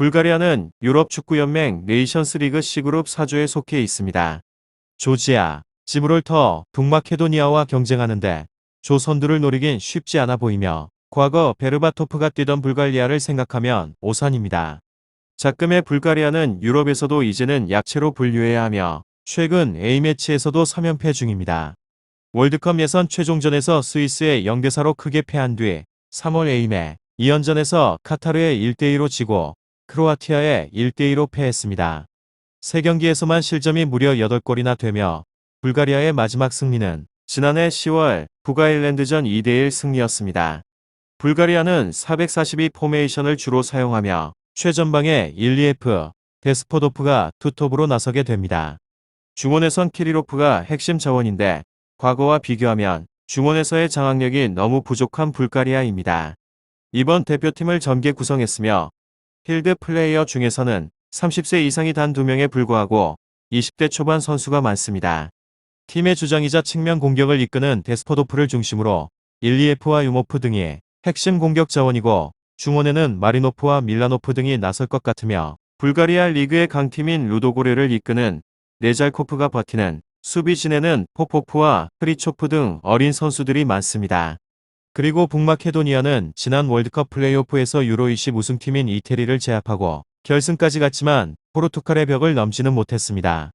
불가리아는 유럽 축구연맹 네이션스 리그 C그룹 4조에 속해 있습니다. 조지아, 지브롤터, 북마케도니아와 경쟁하는데 조 선두를 노리긴 쉽지 않아 보이며 과거 베르바토프가 뛰던 불가리아를 생각하면 오산입니다. 작금의 불가리아는 유럽에서도 이제는 약체로 분류해야 하며 최근 A매치에서도 3연패 중입니다. 월드컵 예선 최종전에서 스위스에 0대4로 크게 패한 뒤 3월 A매 2연전에서 카타르에 1대2로 지고 크로아티아에 1대2로 패했습니다. 3경기에서만 실점이 무려 8골이나 되며 불가리아의 마지막 승리는 지난해 10월 북아일랜드전 2대1 승리였습니다. 불가리아는 442 포메이션을 주로 사용하며 최전방에 1리에프, 데스포도프가 투톱으로 나서게 됩니다. 중원에선 키리로프가 핵심 자원인데 과거와 비교하면 중원에서의 장악력이 너무 부족한 불가리아입니다. 이번 대표팀을 전개 구성했으며 필드 플레이어 중에서는 30세 이상이 단 2명에 불과하고 20대 초반 선수가 많습니다. 팀의 주장이자 측면 공격을 이끄는 데스포도프를 중심으로 일리에프와 유모프 등이 핵심 공격 자원이고 중원에는 마리노프와 밀라노프 등이 나설 것 같으며 불가리아 리그의 강팀인 루도고레를 이끄는 네잘코프가 버티는 수비진에는 포포프와 프리초프 등 어린 선수들이 많습니다. 그리고 북마케도니아는 지난 월드컵 플레이오프에서 유로20 우승팀인 이태리를 제압하고 결승까지 갔지만 포르투갈의 벽을 넘지는 못했습니다.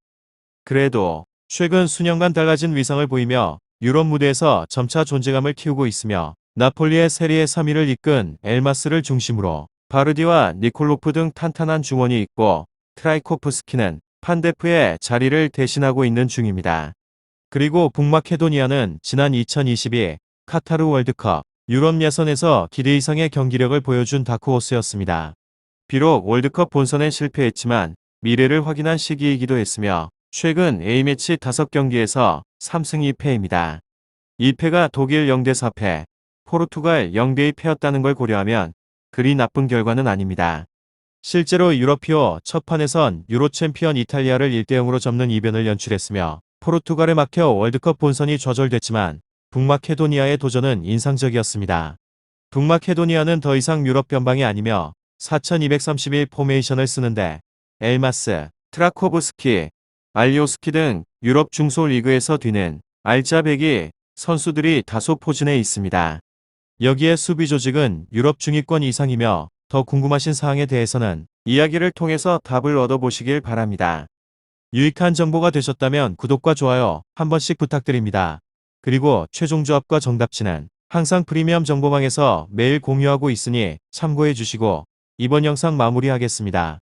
그래도 최근 수년간 달라진 위상을 보이며 유럽 무대에서 점차 존재감을 키우고 있으며 나폴리의 세리에 3위를 이끈 엘마스를 중심으로 바르디와 니콜로프 등 탄탄한 중원이 있고 트라이코프스키는 판데프의 자리를 대신하고 있는 중입니다. 그리고 북마케도니아는 지난 2022 카타르 월드컵 유럽 예선에서 기대 이상의 경기력을 보여준 다크호스였습니다. 비록 월드컵 본선엔 실패했지만 미래를 확인한 시기이기도 했으며 최근 A매치 5경기에서 3승 2패입니다. 2패가 독일 0대 4패, 포르투갈 0대 2패였다는 걸 고려하면 그리 나쁜 결과는 아닙니다. 실제로 유럽피오 첫 판에선 유로 챔피언 이탈리아를 1대 0으로 접는 이변을 연출했으며 포르투갈에 막혀 월드컵 본선이 좌절됐지만 북마케도니아의 도전은 인상적이었습니다. 북마케도니아는 더 이상 유럽 변방이 아니며 4231 포메이션을 쓰는데 엘마스, 트라코브스키, 알리오스키 등 유럽 중소 리그에서 뛰는 알짜배기 선수들이 다소 포진해 있습니다. 여기에 수비 조직은 유럽 중위권 이상이며 더 궁금하신 사항에 대해서는 이야기를 통해서 답을 얻어보시길 바랍니다. 유익한 정보가 되셨다면 구독과 좋아요 한 번씩 부탁드립니다. 그리고 최종 조합과 정답치는 항상 프리미엄 정보방에서 매일 공유하고 있으니 참고해 주시고 이번 영상 마무리하겠습니다.